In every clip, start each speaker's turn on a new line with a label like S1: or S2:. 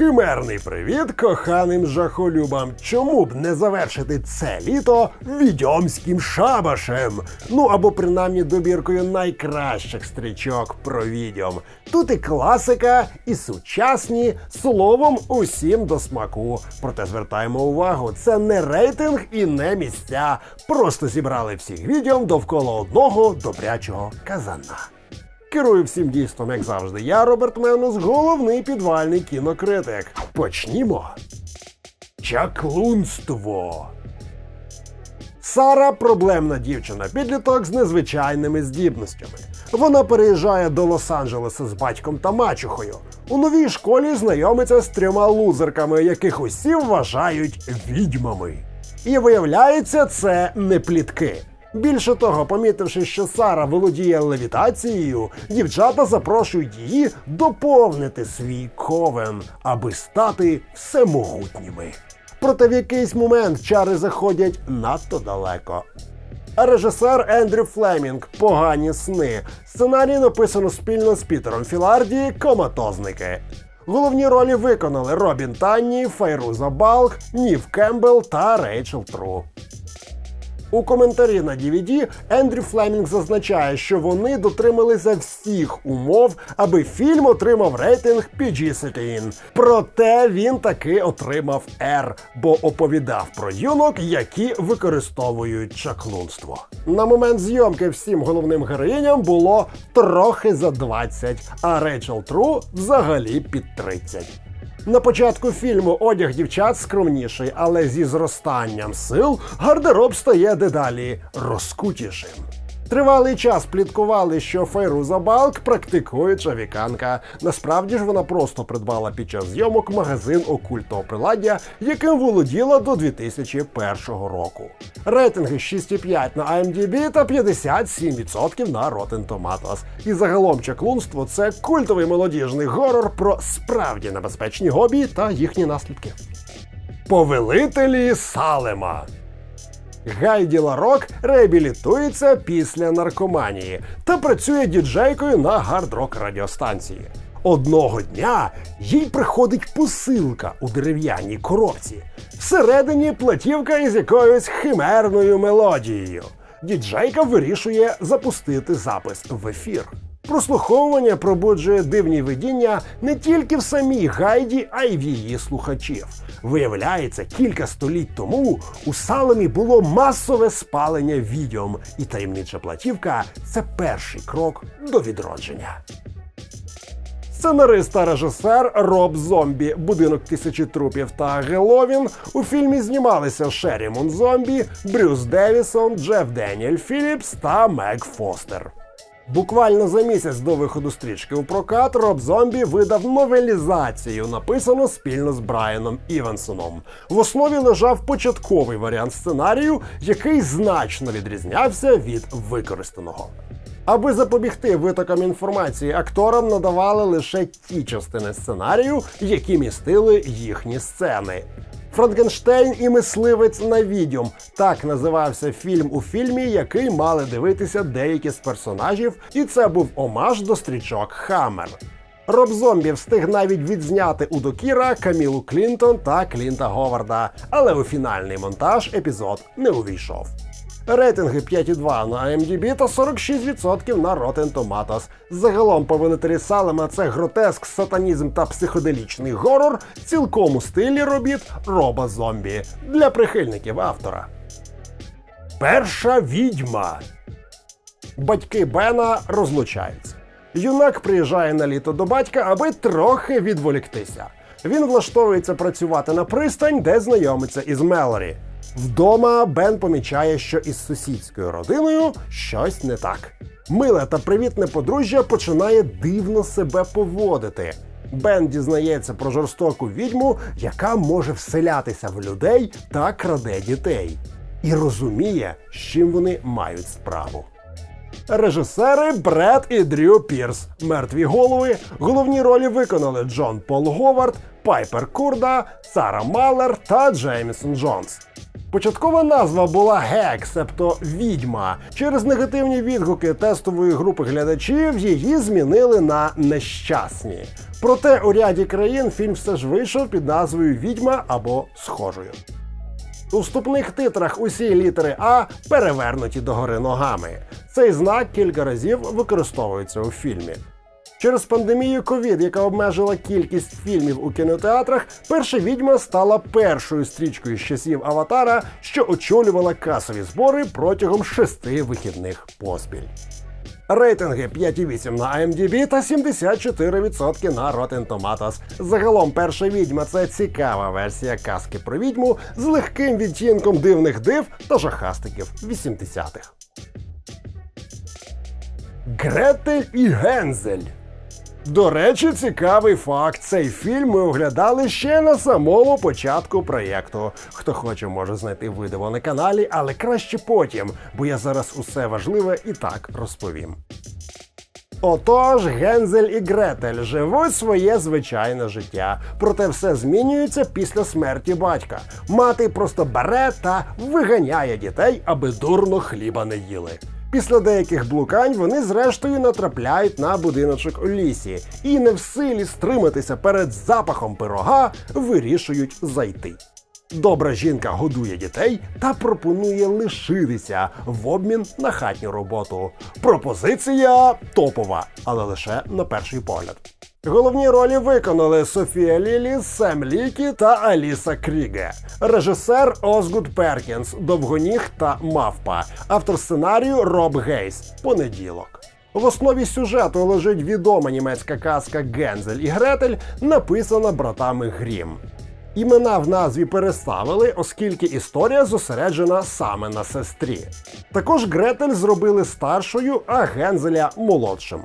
S1: Химерний привіт коханим жахолюбам. Чому б не завершити це літо відьомським шабашем? Ну або принаймні добіркою найкращих стрічок про відьом. Тут і класика, і сучасні, словом, усім до смаку. Проте звертаємо увагу, це не рейтинг і не місця. Просто зібрали всіх відьом довкола одного добрячого казана. Керую всім дійством, як завжди. Я Роберт Менус, головний підвальний кінокритик. Почнімо. Чаклунство. Сара проблемна дівчина, підліток з незвичайними здібностями. Вона переїжджає до Лос-Анджелеса з батьком та мачухою. У новій школі знайомиться з трьома лузерками, яких усі вважають відьмами. І виявляється, це не плітки. Більше того, помітивши, що Сара володіє левітацією, дівчата запрошують її доповнити свій ковен, аби стати всемогутніми. Проте в якийсь момент чари заходять надто далеко. Режисер Ендрю Флемінг Погані сни. Сценарій написано спільно з Пітером Філарді Коматозники. Головні ролі виконали Робін Танні, Фейруза Балк, Нів Кембл та Рейчел Тру. У коментарі на DVD Ендрю Флемінг зазначає, що вони дотрималися всіх умов, аби фільм отримав рейтинг PG-13. Проте він таки отримав R, бо оповідав про юнок, які використовують чаклунство. На момент зйомки всім головним героїням було трохи за 20, а Рейчел Тру взагалі під 30. На початку фільму одяг дівчат скромніший, але зі зростанням сил гардероб стає дедалі розкутішим. Тривалий час пліткували, що Фейруза Балк практикуюча віканка. Насправді ж вона просто придбала під час зйомок магазин окультного приладдя, яким володіла до 2001 року. Рейтинги 6,5 на IMDb та 57% на Rotten Tomatoes. І загалом чаклунство це культовий молодіжний горор про справді небезпечні гобі та їхні наслідки. Повелителі Салема. Гайді Ларок реабілітується після наркоманії та працює діджейкою на гард-рок радіостанції. Одного дня їй приходить посилка у дерев'яній коробці. Всередині платівка із якоюсь химерною мелодією. Діджейка вирішує запустити запис в ефір. Прослуховування пробуджує дивні видіння не тільки в самій гайді, а й в її слухачів. Виявляється, кілька століть тому у Салемі було масове спалення відьом, і таємнича платівка це перший крок до відродження. Сценарист та режисер Роб Зомбі, будинок тисячі трупів та Геловін у фільмі знімалися Шерімон Зомбі, Брюс Девісон, Джеф Деніель Філіпс та Мег Фостер. Буквально за місяць до виходу стрічки у прокат Роб Зомбі видав новелізацію, написану спільно з Брайаном Івансоном. В основі лежав початковий варіант сценарію, який значно відрізнявся від використаного. Аби запобігти витокам інформації, акторам надавали лише ті частини сценарію, які містили їхні сцени. Франкенштейн і мисливець на відьом так називався фільм у фільмі, який мали дивитися деякі з персонажів, і це був омаж до стрічок Хаммер. Роб Зомбі встиг навіть відзняти у Докіра Камілу Клінтон та Клінта Говарда, але у фінальний монтаж епізод не увійшов. Рейтинги 5,2 на IMDb та 46% на Rotten Tomatoes. Загалом повелителі Салема це гротеск, сатанізм та психоделічний горор, цілком у стилі робіт Роба Зомбі для прихильників автора. Перша відьма. Батьки Бена розлучаються. Юнак приїжджає на літо до батька, аби трохи відволіктися. Він влаштовується працювати на пристань, де знайомиться із Мелорі. Вдома Бен помічає, що із сусідською родиною щось не так. Миле та привітне подружжя починає дивно себе поводити. Бен дізнається про жорстоку відьму, яка може вселятися в людей та краде дітей, і розуміє, з чим вони мають справу. Режисери Бред і Дрю Пірс. Мертві голови. Головні ролі виконали Джон Пол Говард, Пайпер Курда, Сара Малер та Джеймісон Джонс. Початкова назва була Гек, себто відьма. Через негативні відгуки тестової групи глядачів її змінили на нещасні. Проте у ряді країн фільм все ж вийшов під назвою Відьма або схожою. У вступних титрах усі літери А перевернуті догори ногами. Цей знак кілька разів використовується у фільмі. Через пандемію ковід, яка обмежила кількість фільмів у кінотеатрах, перша відьма стала першою стрічкою з часів Аватара, що очолювала касові збори протягом шести вихідних поспіль. Рейтинги 5,8 на IMDb та 74% на Rotten Tomatoes. Загалом перша відьма це цікава версія казки про відьму з легким відтінком дивних див та жахастиків 80-х. Гретель і Гензель. До речі, цікавий факт. Цей фільм ми оглядали ще на самому початку проєкту. Хто хоче, може знайти видео на каналі, але краще потім, бо я зараз усе важливе і так розповім. Отож, Гензель і Гретель живуть своє звичайне життя. Проте все змінюється після смерті батька. Мати просто бере та виганяє дітей, аби дурно хліба не їли. Після деяких блукань вони зрештою натрапляють на будиночок у лісі і не в силі стриматися перед запахом пирога, вирішують зайти. Добра жінка годує дітей та пропонує лишитися в обмін на хатню роботу. Пропозиція топова, але лише на перший погляд. Головні ролі виконали Софія Лілі, Сем Лікі та Аліса Кріге. Режисер Озгуд Перкінс, Довгоніг та Мавпа. Автор сценарію Роб Гейс. Понеділок. В основі сюжету лежить відома німецька казка Гензель і Гретель, написана братами Грім. Імена в назві переставили, оскільки історія зосереджена саме на сестрі. Також Гретель зробили старшою, а Гензеля молодшим.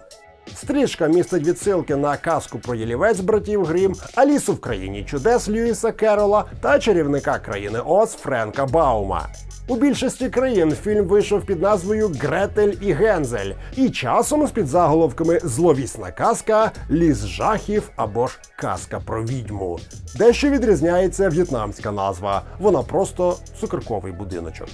S1: Стрічка містить відсилки на казку про ялівець братів Грім, Алісу в країні чудес Льюіса Керола та чарівника країни Оз Френка Баума. У більшості країн фільм вийшов під назвою Гретель і Гензель, і часом з підзаголовками Зловісна казка, Ліс жахів або ж казка про відьму. Дещо відрізняється в'єтнамська назва. Вона просто цукерковий будиночок.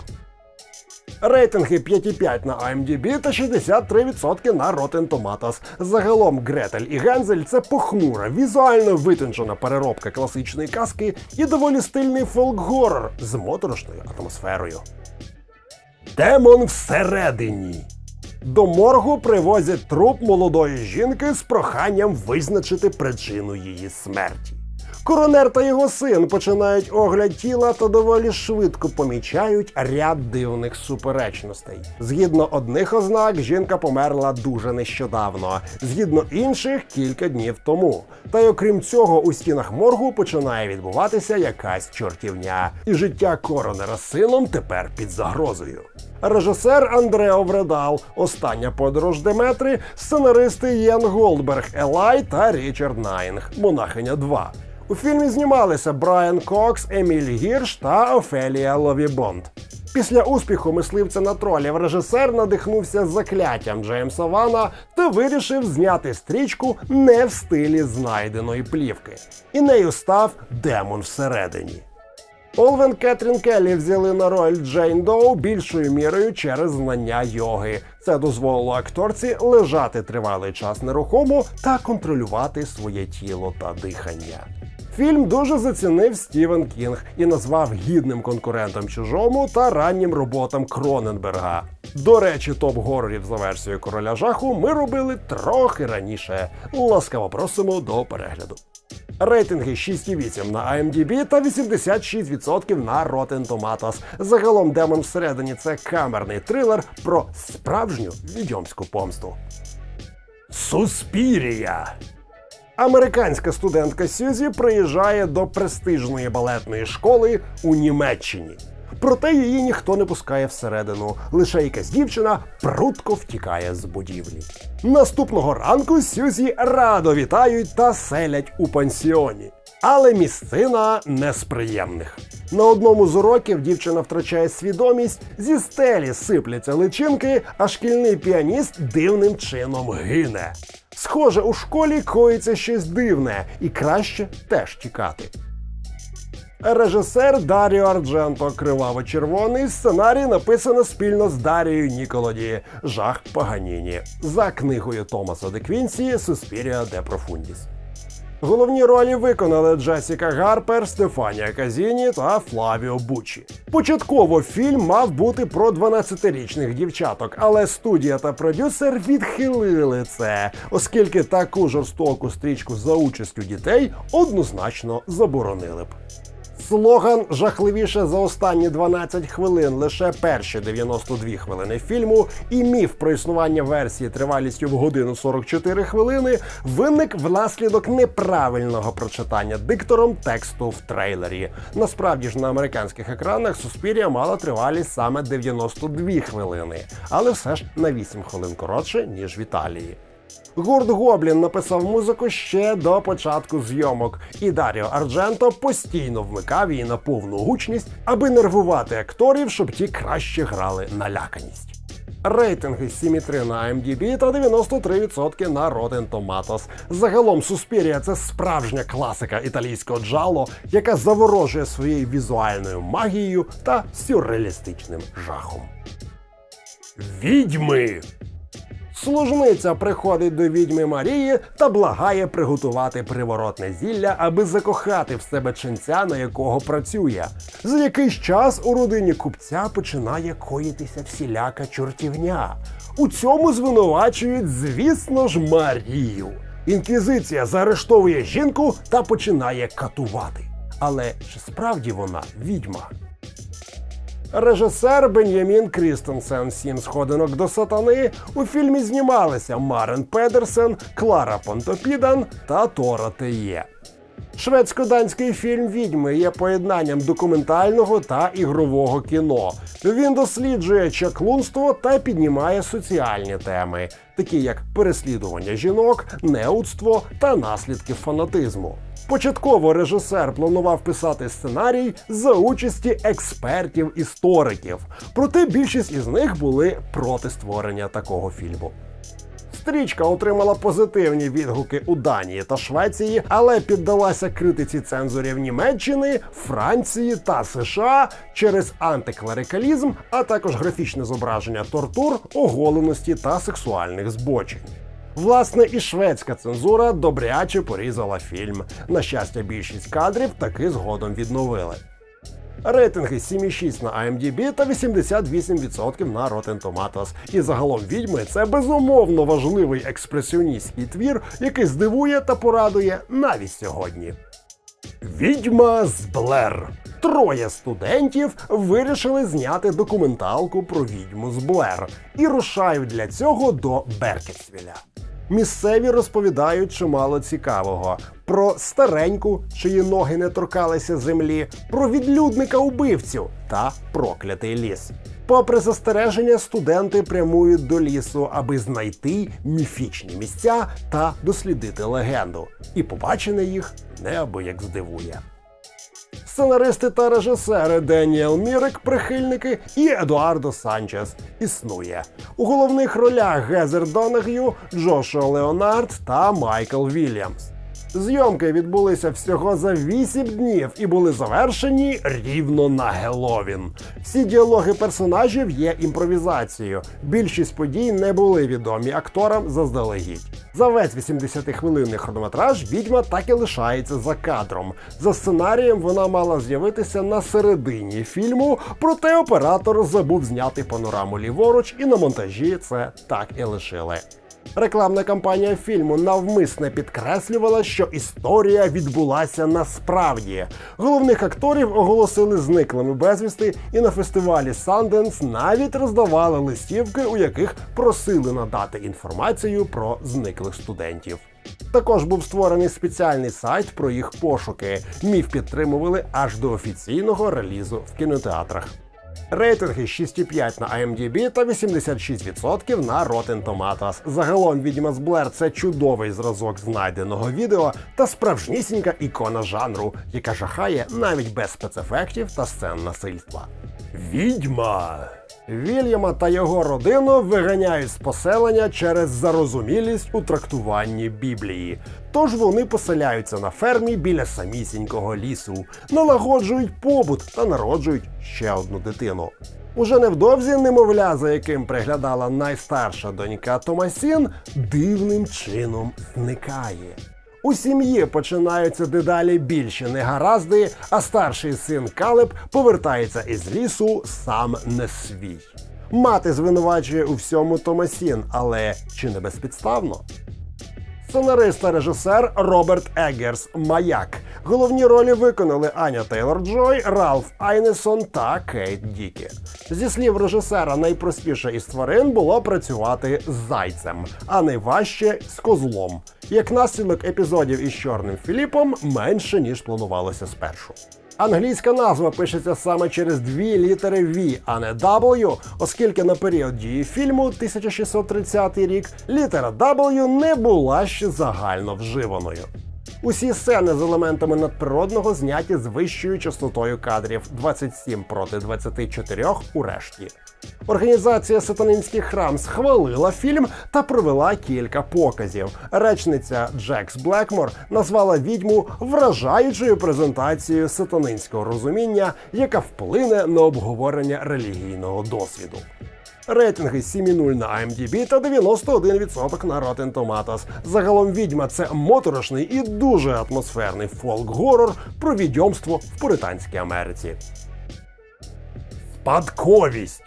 S1: Рейтинги 5,5 на IMDb та 63% на Rotten Tomatoes. Загалом Гретель і Гензель це похмура, візуально витончена переробка класичної казки і доволі стильний фолк-горор з моторошною атмосферою. Демон всередині. До моргу привозять труп молодої жінки з проханням визначити причину її смерті. Коронер та його син починають огляд тіла та доволі швидко помічають ряд дивних суперечностей. Згідно одних ознак, жінка померла дуже нещодавно, згідно інших кілька днів тому. Та й окрім цього, у стінах моргу починає відбуватися якась чортівня, і життя коронера з сином тепер під загрозою. Режисер Андрео Вредал, остання подорож Деметри, сценаристи Єн Голдберг, Елай та Річард Найнг, Монахиня 2. У фільмі знімалися Брайан Кокс, Еміль Гірш та Офелія Ловібонд. Після успіху мисливця на тролів режисер надихнувся закляттям Джеймса Вана та вирішив зняти стрічку не в стилі знайденої плівки. І нею став Демон всередині. Олвен Кетрін Келлі взяли на роль Джейн Доу більшою мірою через знання йоги. Це дозволило акторці лежати тривалий час нерухомо та контролювати своє тіло та дихання. Фільм дуже зацінив Стівен Кінг і назвав гідним конкурентом чужому та раннім роботам Кроненберга. До речі, топ горорів за версією короля жаху ми робили трохи раніше. Ласкаво просимо до перегляду. Рейтинги 6,8 на IMDb та 86% на Rotten Tomatoes. Загалом демон всередині це камерний трилер про справжню відьомську помсту. Суспірія. Американська студентка Сюзі приїжджає до престижної балетної школи у Німеччині. Проте її ніхто не пускає всередину. Лише якась дівчина прудко втікає з будівлі. Наступного ранку Сюзі радо вітають та селять у пансіоні. Але місцина не з. На одному з уроків дівчина втрачає свідомість, зі стелі сипляться личинки, а шкільний піаніст дивним чином гине. Схоже, у школі коїться щось дивне, і краще теж тікати. Режисер Даріо Ардженто Криваво-червоний. Сценарій написано спільно з Дарією Ніколоді Жах Паганіні за книгою Томаса де Квінсі Суспірія де Профундіс. Головні ролі виконали Джесіка Гарпер, Стефанія Казіні та Флавіо Бучі. Початково фільм мав бути про 12-річних дівчаток, але студія та продюсер відхилили це, оскільки таку жорстоку стрічку за участю дітей однозначно заборонили б. Слоган жахливіше за останні 12 хвилин лише перші 92 хвилини фільму, і міф про існування версії тривалістю в годину 44 хвилини виник внаслідок неправильного прочитання диктором тексту в трейлері. Насправді ж на американських екранах Суспірія мала тривалість саме 92 хвилини, але все ж на 8 хвилин коротше ніж в Італії. Гурт Гоблін написав музику ще до початку зйомок, і Даріо Ардженто постійно вмикав її на повну гучність, аби нервувати акторів, щоб ті краще грали на ляканість. Рейтинги 7,3 на IMDb та 93% на Rotten Tomatoes. Загалом Суспірія це справжня класика італійського джало, яка заворожує своєю візуальною магією та сюрреалістичним жахом. Відьми! Служниця приходить до відьми Марії та благає приготувати приворотне зілля, аби закохати в себе ченця, на якого працює. За якийсь час у родині купця починає коїтися всіляка чортівня. У цьому звинувачують, звісно ж, Марію. Інквізиція заарештовує жінку та починає катувати. Але чи справді вона відьма? Режисер Бен'ямін Крістенсен Сім сходинок до сатани у фільмі знімалися Марен Педерсен, Клара Понтопідан та Тора Теє. Шведсько-данський фільм Відьми є поєднанням документального та ігрового кіно. Він досліджує чаклунство та піднімає соціальні теми, такі як переслідування жінок, неудство та наслідки фанатизму. Початково режисер планував писати сценарій за участі експертів-істориків, проте більшість із них були проти створення такого фільму. Стрічка отримала позитивні відгуки у Данії та Швеції, але піддалася критиці цензорів Німеччини, Франції та США через антиклерикалізм, а також графічне зображення тортур, оголеності та сексуальних збочень. Власне, і шведська цензура добряче порізала фільм. На щастя, більшість кадрів таки згодом відновили. Рейтинги 7,6 на IMDb та 88% на Rotten Tomatoes. І загалом відьми це безумовно важливий експресіоністський твір, який здивує та порадує навіть сьогодні. Відьма з Блер. Троє студентів вирішили зняти документалку про відьму з Блер і рушають для цього до Беркетсвіля. Місцеві розповідають чимало цікавого про стареньку, чиї ноги не торкалися землі, про відлюдника убивцю та проклятий ліс. Попри застереження, студенти прямують до лісу, аби знайти міфічні місця та дослідити легенду. І побачене їх неабияк здивує. Сценаристи та режисери Деніел Мірик, прихильники, і Едуардо Санчес існує. У головних ролях Гезер Донаг'ю, Джошуа Леонард та Майкл Вільямс. Зйомки відбулися всього за 8 днів і були завершені рівно на Геловін. Всі діалоги персонажів є імпровізацією. Більшість подій не були відомі акторам заздалегідь. За весь 80-хвилинний хронометраж відьма так і лишається за кадром. За сценарієм вона мала з'явитися на середині фільму, проте оператор забув зняти панораму ліворуч, і на монтажі це так і лишили. Рекламна кампанія фільму навмисне підкреслювала, що історія відбулася насправді. Головних акторів оголосили зниклими безвісти, і на фестивалі Санденс навіть роздавали листівки, у яких просили надати інформацію про зниклих студентів. Також був створений спеціальний сайт про їх пошуки. Міф підтримували аж до офіційного релізу в кінотеатрах. Рейтинги 6,5 на IMDb та 86% на Rotten Tomatoes. Загалом відьма з Блер це чудовий зразок знайденого відео та справжнісінька ікона жанру, яка жахає навіть без спецефектів та сцен насильства. Відьма. Вільяма та його родину виганяють з поселення через зарозумілість у трактуванні Біблії. Тож вони поселяються на фермі біля самісінького лісу, налагоджують побут та народжують ще одну дитину. Уже невдовзі немовля, за яким приглядала найстарша донька Томасін, дивним чином зникає. У сім'ї починаються дедалі більше негаразди, а старший син Калеб повертається із лісу сам не свій. Мати звинувачує у всьому Томасін, але чи не безпідставно? Сценарист та режисер Роберт Еггерс Маяк. Головні ролі виконали Аня Тейлор Джой, Ралф Айнесон та Кейт Дікі. Зі слів режисера, найпростіше із тварин було працювати з зайцем, а найважче з козлом. Як наслідок епізодів із чорним Філіпом менше ніж планувалося спершу. Англійська назва пишеться саме через дві літери V, а не W, оскільки на період дії фільму 1630 рік літера W не була ще загально вживаною. Усі сцени з елементами надприродного зняті з вищою частотою кадрів 27 проти 24 у решті. Організація Сатанинський храм схвалила фільм та провела кілька показів. Речниця Джекс Блекмор назвала відьму вражаючою презентацією сатанинського розуміння, яка вплине на обговорення релігійного досвіду. Рейтинги 7,0 на IMDb та 91% на Rotten Tomatoes. Загалом відьма це моторошний і дуже атмосферний фолк-горор про відьомство в Пуританській Америці. Спадковість.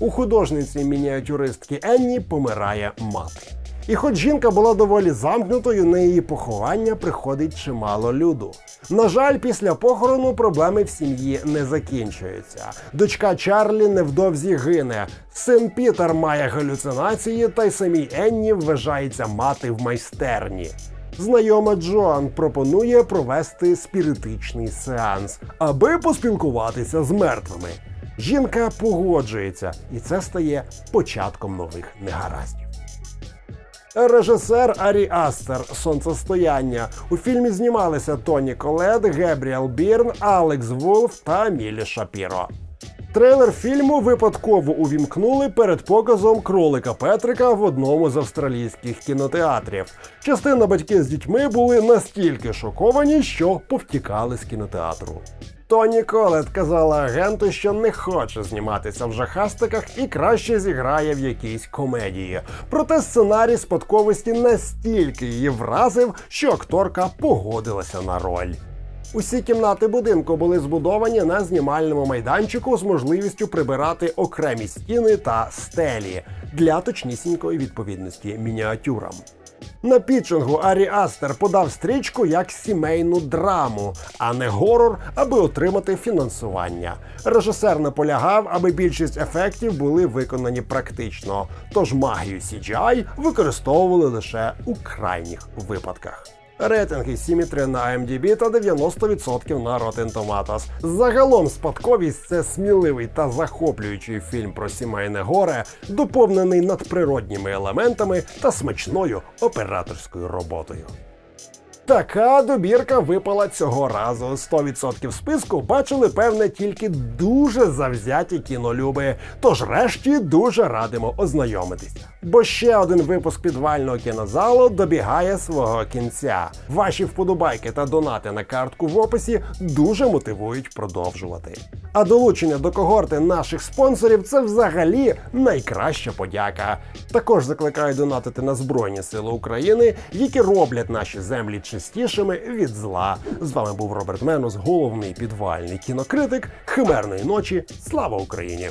S1: У художниці мініатюристки Енні помирає мати. І хоч жінка була доволі замкнутою, на її поховання приходить чимало люду. На жаль, після похорону проблеми в сім'ї не закінчуються. Дочка Чарлі невдовзі гине. Син Пітер має галюцинації, та й самій Енні вважається мати в майстерні. Знайома Джоан пропонує провести спіритичний сеанс, аби поспілкуватися з мертвими. Жінка погоджується, і це стає початком нових негараздів. Режисер Арі Астер Сонцестояння. У фільмі знімалися Тоні Колет, Гебріел Бірн, Алекс Вулф та Мілі Шапіро. Трейлер фільму випадково увімкнули перед показом кролика Петрика в одному з австралійських кінотеатрів. Частина батьків з дітьми були настільки шоковані, що повтікали з кінотеатру. Тоні Колет казала агенту, що не хоче зніматися в жахастиках і краще зіграє в якійсь комедії. Проте сценарій спадковості настільки її вразив, що акторка погодилася на роль. Усі кімнати будинку були збудовані на знімальному майданчику з можливістю прибирати окремі стіни та стелі для точнісінької відповідності мініатюрам. На пітчингу Арі Астер подав стрічку як сімейну драму, а не горор, аби отримати фінансування. Режисер наполягав, аби більшість ефектів були виконані практично, тож магію CGI використовували лише у крайніх випадках. Рейтинги 7,3 на IMDb та 90% на Rotten Tomatoes. Загалом спадковість це сміливий та захоплюючий фільм про сімейне горе, доповнений надприродніми елементами та смачною операторською роботою. Така добірка випала цього разу. 100% списку бачили, певне, тільки дуже завзяті кінолюби. Тож решті дуже радимо ознайомитися. Бо ще один випуск підвального кінозалу добігає свого кінця. Ваші вподобайки та донати на картку в описі дуже мотивують продовжувати. А долучення до когорти наших спонсорів це взагалі найкраща подяка. Також закликаю донатити на Збройні Сили України, які роблять наші землі чистішими від зла. З вами був Роберт Менус, головний підвальний кінокритик Химерної ночі. Слава Україні!